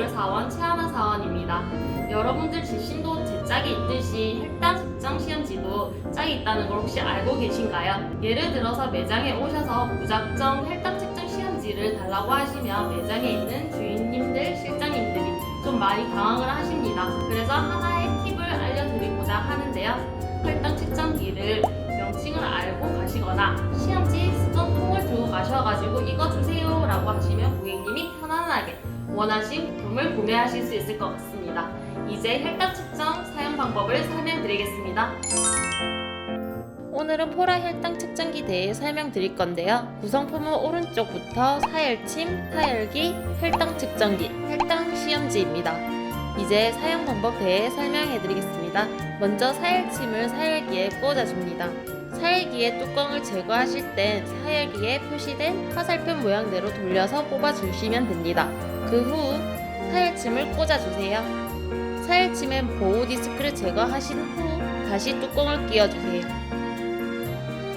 매뉴얼 사원 최하나 사원입니다. 여러분들 지심도 제 짝이 있듯이 혈당 측정 시험 지도 짝이 있다는 걸 혹시 알고 계신가요? 예를 들어서 매장에 오셔서 무작정 혈당 측정 시험지를 달라고 하시면 매장에 있는 주인님들, 실장님들이 좀 많이 당황을 하십니다. 그래서 하나의 팁을 알려드리고자 하는데요. 혈당 측정기를 명칭을 알고 가시거나 시험지 쓰던 통을 들고 가셔가지고 이거 주세요 라고 하시면 고객님이 편안하게 원하신 부품을 구매하실 수 있을 것 같습니다. 이제 혈당 측정 사용 방법을 설명드리겠습니다. 오늘은 포라 혈당 측정기 대해 설명드릴 건데요. 구성품은 오른쪽부터 사열침, 사열기, 혈당 측정기, 혈당 시험지입니다. 이제 사용 방법 대해 설명해 드리겠습니다. 먼저 사열침을 사열기에 꽂아줍니다. 사열기의 뚜껑을 제거하실 땐 사열기에 표시된 화살표 모양대로 돌려서 뽑아주시면 됩니다. 그 후 사열침을 꽂아주세요. 사열침엔 보호 디스크를 제거하신 후 다시 뚜껑을 끼워주세요.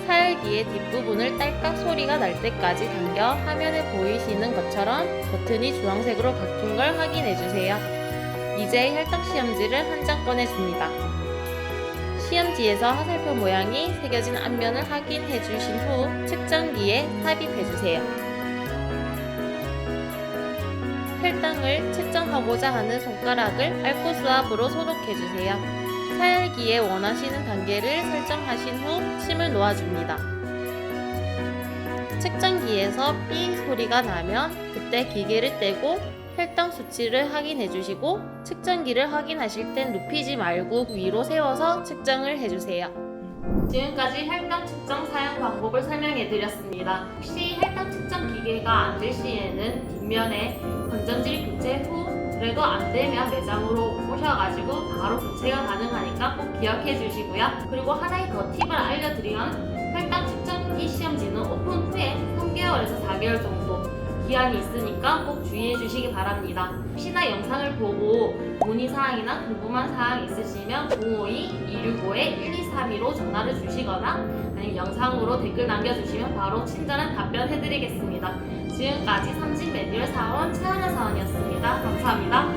사열기의 뒷부분을 딸깍 소리가 날 때까지 당겨 화면에 보이시는 것처럼 버튼이 주황색으로 바뀐 걸 확인해주세요. 이제 혈당 시험지를 한 장 꺼내줍니다. 시험지에서 화살표 모양이 새겨진 앞면을 확인해 주신 후 측정기에 삽입해 주세요. 혈당을 측정하고자 하는 손가락을 알코 수압으로 소독해 주세요. 사열기에 원하시는 단계를 설정하신 후 침을 놓아줍니다. 측정기에서 삐 소리가 나면 그때 기계를 떼고 혈당 수치를 확인해 주시고 측정기를 확인하실 땐 눕히지 말고 위로 세워서 측정을 해 주세요. 지금까지 혈당 측정 사용 방법을 설명해 드렸습니다. 혹시 혈당 측정 기계가 안 될 시에는 뒷면에 건전지 교체 후 그래도 안 되면 매장으로 오셔가지고 바로 교체가 가능하니까 꼭 기억해 주시고요. 그리고 하나의 더 팁을 알려드리면 혈당 측정기 시험지는 오픈 후에 3개월에서 4개월 정도 기한이 있으니까 꼭 주의해 주시기 바랍니다. 혹시나 영상을 보고 문의사항이나 궁금한 사항 있으시면 052-265-1232로 전화를 주시거나 아니면 영상으로 댓글 남겨주시면 바로 친절한 답변 해드리겠습니다. 지금까지 삼진 매뉴얼 사원 최하나 사원이었습니다. 감사합니다.